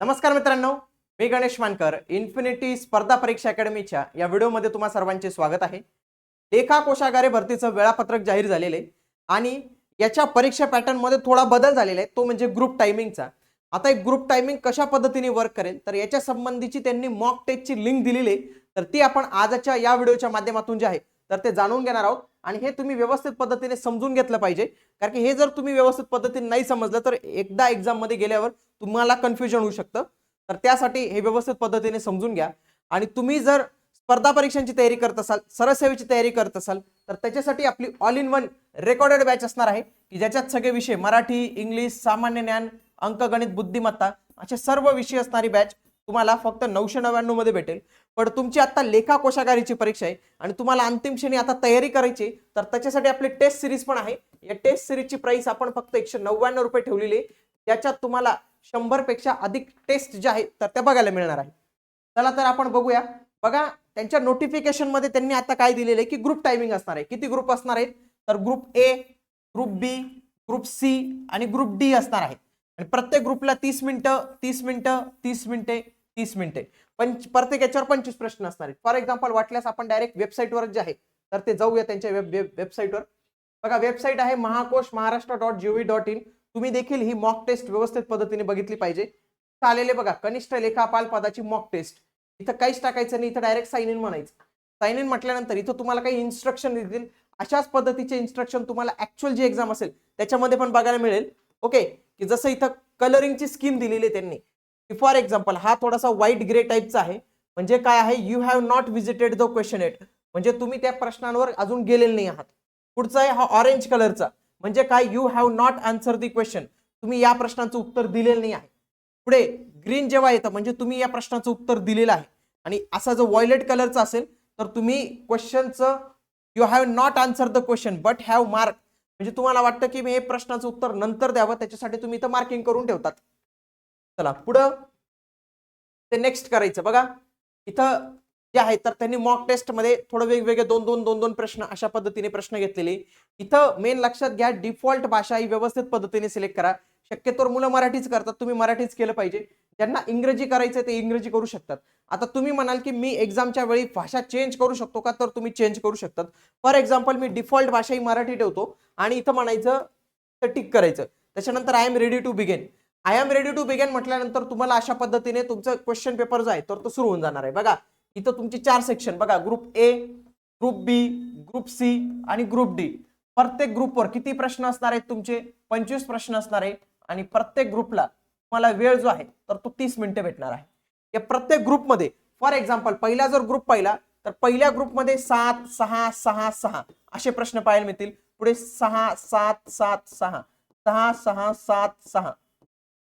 नमस्कार मित्रांनो मी गणेश मानकर इन्फिनिटी स्पर्धा परीक्षा अकॅडमीच्या या व्हिडिओमध्ये तुम्हा सर्वांचे स्वागत आहे. लेखा कोशागारे भरतीचं वेळापत्रक जाहीर झालेलं आहे आणि याच्या परीक्षा पॅटर्नमध्ये थोडा बदल झालेला आहे तो म्हणजे ग्रुप टायमिंगचा आता एक ग्रुप टायमिंग कशा पद्धतीने वर्क करेल तर याच्या संबंधीची त्यांनी मॉक टेस्टची लिंक दिलेली आहे. तर ती आपण आजच्या या व्हिडिओच्या माध्यमातून जे आहे तर ते जाणून घेणार आहोत आणि हे तुम्ही व्यवस्थित पद्धतीने समजून घेतलं पाहिजे. कारण की हे जर तुम्ही व्यवस्थित पद्धतीने नाही समजलं तर एकदा एक्झाममध्ये गेल्यावर तुम्हाला कन्फ्युजन होऊ शकतं. तर त्यासाठी हे व्यवस्थित पद्धतीने समजून घ्या. आणि तुम्ही जर स्पर्धा परीक्षांची तयारी करत असाल सरसेवेची तयारी करत असाल तर त्याच्यासाठी आपली all in one recorded batch असणार आहे की ज्याच्यात सगळे विषय मराठी इंग्लिश सामान्य ज्ञान अंकगणित बुद्धिमत्ता असे सर्व विषय असणारी बॅच तुम्हाला फक्त नऊशे नव्याण्णवमध्ये भेटेल. पण तुमची आता लेखा कोशागारीची परीक्षा आहे आणि तुम्हाला अंतिम श्रेणी आता तयारी करायची आहे, तर त्याच्यासाठी आपली टेस्ट सिरीज पण आहे. या टेस्ट सिरीजची प्राइस आपण फक्त एकशे नव्याण्णव रुपये ठेवलेली आहे. याच्यात तुम्हाला शंभरपेक्षा अधिक टेस्ट ज्या आहेत तर त्या बघायला मिळणार आहे चला तर आपण बघूया. बघा त्यांच्या नोटिफिकेशनमध्ये त्यांनी आता काय दिलेलं आहे की ग्रुप टायमिंग असणार आहे. किती ग्रुप असणार आहेत? तर group A group B group C आणि ग्रुप डी असणार आहे. आणि प्रत्येक ग्रुपला तीस मिनिटं तीस मिनिटं तीस मिनिटे तीस मिनिटे. पंच प्रत्येक याच्यावर पंचवीस प्रश्न असणार आहेत. फॉर एक्झाम्पल वाटल्यास आपण डायरेक्ट वेबसाईटवर जे आहे तर ते जाऊया त्यांच्या वेब वेब वेबसाईटवर बघा वेबसाईट आहे Mahakosh Maharashtra dot G O V dot in तुम्ही देखील ही मॉक टेस्ट व्यवस्थित पद्धतीने बघितली पाहिजे. आलेले बघा कनिष्ठ लेखापाल पदाची मॉक टेस्ट इथं काहीच टाकायचं नाही इथं डायरेक्ट साइन इन म्हणायचं. साइन इन म्हटल्यानंतर इथं तुम्हाला काही इन्स्ट्रक्शन देतील. अशाच पद्धतीचे इन्स्ट्रक्शन तुम्हाला ऍक्च्युअल जी एक्झाम असेल त्याच्यामध्ये पण बघायला मिळेल. ओके की जसं इथं कलरिंगची स्कीम दिलेली आहे त्यांनी. की फॉर एक्झाम्पल हा थोडासा व्हाईट ग्रे टाईपचा आहे. म्हणजे काय आहे? You have not visited the question yet म्हणजे तुम्ही त्या प्रश्नांवर अजून गेलेले नाही आहात. पुढचा आहे हा ऑरेंज कलरचा म्हणजे काय? You have not answer the question तुम्ही या प्रश्नाचं उत्तर दिलेलं नाही आहे. पुढे ग्रीन जेव्हा येतं म्हणजे तुम्ही या प्रश्नाचं उत्तर दिलेलं आहे. आणि असा जो व्हायलेट कलरचा असेल तर तुम्ही क्वेश्चनचं you have not answer the question but have mark म्हणजे तुम्हाला वाटतं की मी हे प्रश्नाचं उत्तर नंतर द्यावं त्याच्यासाठी तुम्ही इथं मार्किंग करून ठेवतात. चला पुढं ते नेक्स्ट करायचं. बघा इथं जे आहे तर त्यांनी मॉक टेस्टमध्ये थोडं वेगवेगळे दोन दोन दोन दोन प्रश्न अशा पद्धतीने प्रश्न घेतलेले. इथं मेन लक्षात घ्या डिफॉल्ट भाषा ही व्यवस्थित पद्धतीने सिलेक्ट करा. शक्यतोवर मुलं मराठीच करतात तुम्ही मराठीच केलं पाहिजे. ज्यांना इंग्रजी करायचं ते इंग्रजी करू शकतात. आता तुम्ही म्हणाल की मी एक्झामच्या वेळी भाषा चेंज करू शकतो का? तर तुम्ही चेंज करू शकतात. फॉर एक्झाम्पल मी डिफॉल्ट भाषा ही मराठी ठेवतो आणि इथं म्हणायचं तर टिक करायचं. त्याच्यानंतर I am ready to begin I am ready to begin म्हटल्यानंतर तुम्हाला अशा पद्धतीने तुमचं क्वेश्चन पेपर जो आहे तर तो सुरू होऊन जाणार आहे. बघा इथं तुमची चार सेक्शन बघा group A group B group C आणि ग्रुप डी प्रत्येक ग्रुपवर किती प्रश्न असणार आहेत तुमचे? पंचवीस प्रश्न असणार आहे आणि प्रत्येक ग्रुपला तुम्हाला वेळ जो आहे तर तो तीस मिनिटे भेटणार आहे. या प्रत्येक ग्रुपमध्ये फॉर एक्झाम्पल पहिला जर ग्रुप पाहिला तर पहिल्या ग्रुपमध्ये सात सहा सहा सहा असे प्रश्न पाहायला मिळतील. पुढे सहा सात सात सहा. सहा सहा सात सहा.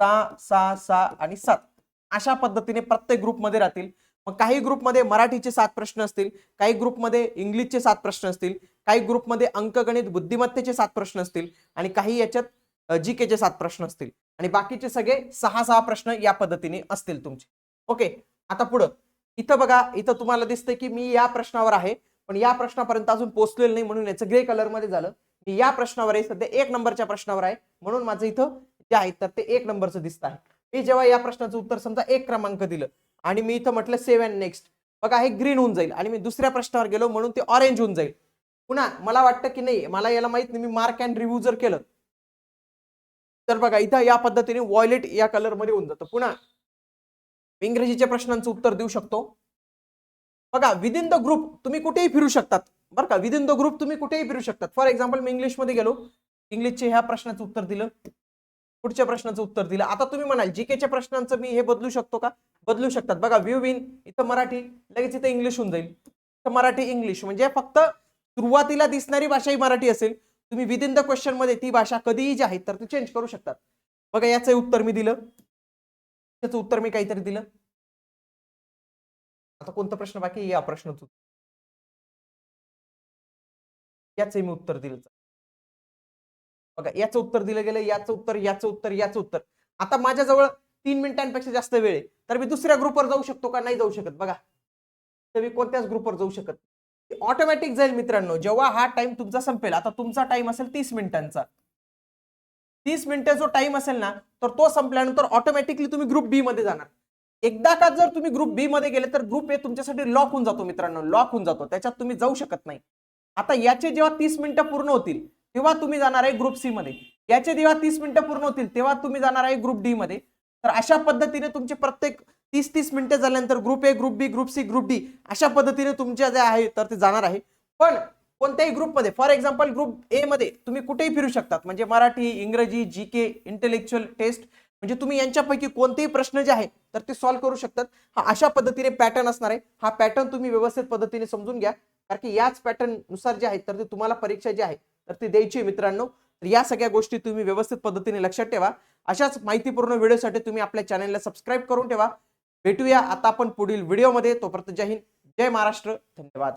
सहा सहा सहा आणि सात. अशा पद्धतीने प्रत्येक ग्रुपमध्ये राहतील. मग काही ग्रुपमध्ये मराठीचे सात प्रश्न असतील काही ग्रुपमध्ये इंग्लिशचे सात प्रश्न असतील काही ग्रुपमध्ये अंकगणित बुद्धिमत्तेचे सात प्रश्न असतील आणि काही याच्यात जी केचे सात प्रश्न असतील. आणि बाकीचे सगळे सहा सहा प्रश्न या पद्धतीने असतील तुमचे. ओके आता पुढं. इथं बघा इथं तुम्हाला दिसतंय की मी या प्रश्नावर आहे पण या प्रश्नापर्यंत अजून पोहोचलेलं नाही म्हणून याचं ग्रे कलरमध्ये झालं. मी या प्रश्नावर आहे सध्या एक नंबरच्या प्रश्नावर आहे म्हणून माझं इथं जे आहे तर ते एक नंबरचं दिसत आहे. मी जेव्हा या प्रश्नाचं उत्तर समजा एक क्रमांक दिलं आणि मी इथं म्हटलं सेव्ह अँड नेक्स्ट बघा हे ग्रीन होऊन जाईल. आणि मी दुसऱ्या प्रश्नावर गेलो म्हणून ते ऑरेंज होऊन जाईल. पुन्हा मला वाटतं की नाही मला याला माहीत नाही मी मार्क अँड रिव्ह्यू जर केलं तर बघा इथं या पद्धतीने वॉयलेट या कलरमध्ये होऊन जातं. पुन्हा इंग्रजीच्या प्रश्नांचं उत्तर देऊ शकतो. बघा विदिन द ग्रुप तुम्ही कुठेही फिरू शकतात. बरं का? विदिन द ग्रुप तुम्ही कुठेही फिरू शकतात. फॉर एक्झाम्पल मी इंग्लिशमध्ये गेलो. इंग्लिशचे ह्या प्रश्नाचं उत्तर दिलं. पुढच्या प्रश्नाचं उत्तर दिलं. आता तुम्ही म्हणाल जीकेच्या प्रश्नांचं मी हे बदलू शकतो का? बदलू शकतात. बघा व्ह्यू विन इथं मराठी लगेच इथं इंग्लिश होऊन जाईल. इथं मराठी इंग्लिश म्हणजे फक्त सुरुवातीला दिसणारी भाषा ही मराठी असेल. तुम्ही विदिन द क्वेश्चनमध्ये ती भाषा कधीही जी आहे तर ती चेंज करू शकतात. बघा याचं उत्तर मी दिलं. त्याचं उत्तर मी काहीतरी दिलं. आता कोणता प्रश्न बाकी या प्रश्नच याचं मी उत्तर दिलं. बघा याचं उत्तर दिलं गेलं याचं उत्तर याचं उत्तर याचं उत्तर. आता माझ्याजवळ तीन मिनिटांपेक्षा जास्त वेळ आहे. तर मी दुसऱ्या ग्रुपवर जाऊ शकतो का? नाही जाऊ शकत. बघा. तर मी कोणत्याच ग्रुपवर जाऊ शकत ऑटोमॅटिक जाईल मित्रांनो. जेव्हा हा टाइम तुमचा संपेल आता तुमचा टाइम असेल तीस मिनिटांचा. तीस मिनिटं जो टाइम असेल ना तर तो संपल्यानंतर ऑटोमॅटिकली तुम्ही ग्रुप बी मध्ये जाणार. एकदा का जर तुम्ही ग्रुप बी मध्ये गेले तर ग्रुप ए तुमच्यासाठी लॉक होऊन जातो मित्रांनो. लॉक होऊन जातो. त्याच्यात तुम्ही जाऊ शकत नाही. आता याचे जेव्हा तीस मिनिटं पूर्ण होतील तेव्हा तुम्ही जाणार आहे ग्रुप सी मध्ये. याचे जेव्हा तीस मिनिटं पूर्ण होतील तेव्हा तुम्ही जाणार आहे ग्रुप डी मध्ये. तर अशा पद्धतीने तुमचे प्रत्येक तीस तीस मिनिटं झाल्यानंतर group A group B group C group D अशा पद्धतीने तुमच्या जे आहे तर ते जाणार आहे. पण कोणत्याही ग्रुपमध्ये फॉर एक्झाम्पल ग्रुप ए मध्ये तुम्ही कुठेही फिरू शकतात. म्हणजे मराठी इंग्रजी जी के इंटेलेक्च्युअल टेस्ट म्हणजे तुम्ही यांच्यापैकी कोणतेही प्रश्न जे आहे तर ते सॉल्व्ह करू शकतात. हा अशा पद्धतीने पॅटर्न असणार आहे. हा पॅटर्न तुम्ही व्यवस्थित पद्धतीने समजून घ्या. कारण की याच पॅटर्ननुसार जे आहे तर ते तुम्हाला परीक्षा जी आहे तर ती द्यायची मित्रांनो. तर या सगळ्या गोष्टी तुम्ही व्यवस्थित पद्धतीने लक्षात ठेवा. अशाच माहितीपूर्ण व्हिडिओसाठी तुम्ही आपल्या चॅनलला सबस्क्राईब करून ठेवा. भेटूया आता आपण पुढील व्हिडिओमध्ये. तोपर्यंत जय हिंद. जय महाराष्ट्र. धन्यवाद.